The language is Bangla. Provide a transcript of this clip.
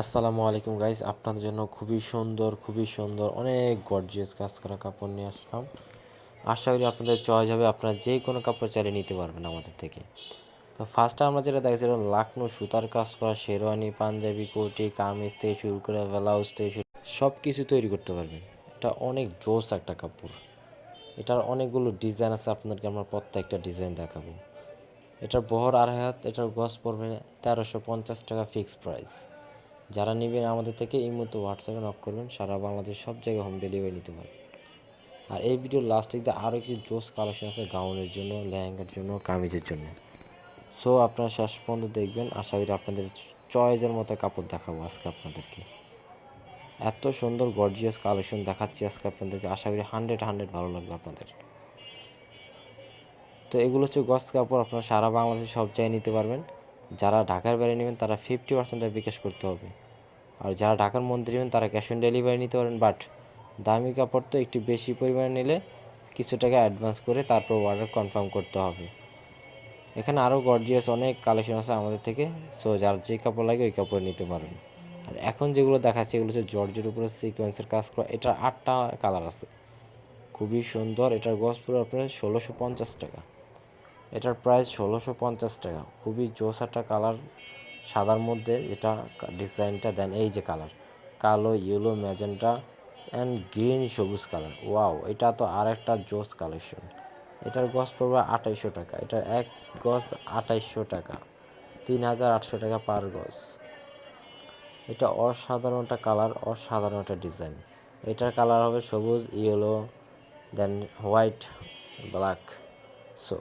আসসালামু আলাইকুম গাইস আপনাদের জন্য খুবই সুন্দর খুবই সুন্দর, অনেক গর্জিয়াস কাজ করা কাপড় নিয়ে আসলাম। আশা করি আপনাদের চয়েস হবে, আপনারা যে কোনো কাপড় চাইলে নিতে পারবেন আমাদের থেকে। তো ফার্স্টে আমরা যেটা দেখছি, এটা লাকনো সুতার কাজ করা, শেরওয়ানি, পাঞ্জাবি, কোটি, কামিজ থেকে শুরু করে ব্লাউজ থেকে শুরু সব কিছু তৈরি করতে পারবেন। এটা অনেক জোস একটা কাপড়। এটার অনেকগুলো ডিজাইন আছে, আপনাদেরকে আমরা প্রত্যেকটা ডিজাইন দেখাবো। এটার বহর আড়াই হাত, এটার গজ পড়বে তেরোশো পঞ্চাশ টাকা ফিক্সড প্রাইস যারা নেবেন আমাদের থেকে এই মতো হোয়াটসঅ্যাপে নক করবেন, সারা বাংলাদেশ সব জায়গায় হোম ডেলিভারি নিতে পারবেন। আর এই ভিডিওর লাস্ট দিকে আরও কিছু জোস কালেকশন আছে, গাউনের জন্য, লেহেঙ্গার জন্য, কামিজের জন্য। সো আপনারা শেষ পর্যন্ত দেখবেন, আশা করি আপনাদের চয়েসের মতো কাপড় দেখাবো আজকে আপনাদেরকে। এত সুন্দর গর্জিয়াস কালেকশন দেখাচ্ছি আজকে আপনাদেরকে, আশা করি হান্ড্রেড হান্ড্রেড ভালো লাগবে আপনাদের। তো এগুলো হচ্ছে গস কাপড়, আপনারা সারা বাংলাদেশে সব জায়গায় নিতে পারবেন। যারা ঢাকার বাইরে নেবেন, তারা ফিফটি পার্সেন্ট বিকাশ করতে হবে। আর যারা ঢাকার মধ্যে নেবেন, তারা ক্যাশ অন ডেলিভারি নিতে পারেন। বাট দামি কাপড় তো একটু বেশি পরিমাণে নিলে কিছু টাকা অ্যাডভান্স করে তারপর অর্ডার কনফার্ম করতে হবে। এখানে আরও গর্জিয়াস অনেক কালেকশন আছে আমাদের থেকে। সো যার যে কাপড় লাগে ওই কাপড় নিতে পারেন। আর এখন যেগুলো দেখাচ্ছে, এগুলো হচ্ছে জর্জের উপরে সিকোয়েন্সের কাজ করা। এটার আটটা কালার আছে। খুবই সুন্দর। এটার গজ পুরো আপনার ষোলোশো পঞ্চাশ টাকা। এটার প্রাইস ষোলোশো পঞ্চাশ টাকা। খুবই জোস একটা কালার সাদার মধ্যে এটা ডিজাইনটা দেন এই যে কালার কালো ইয়েলো ম্যাজেন্টা অ্যান্ড গ্রিন সবুজ কালার ওয়াও এটা তো আর একটা জোস কালেকশন এটার গজ পড়বে আঠাইশশো টাকা। এটার এক গজ আঠাইশশো টাকা, তিন হাজার আটশো টাকা পার গজ এটা অসাধারণ একটা কালার অসাধারণ একটা ডিজাইন এটার কালার হবে সবুজ yellow then white black so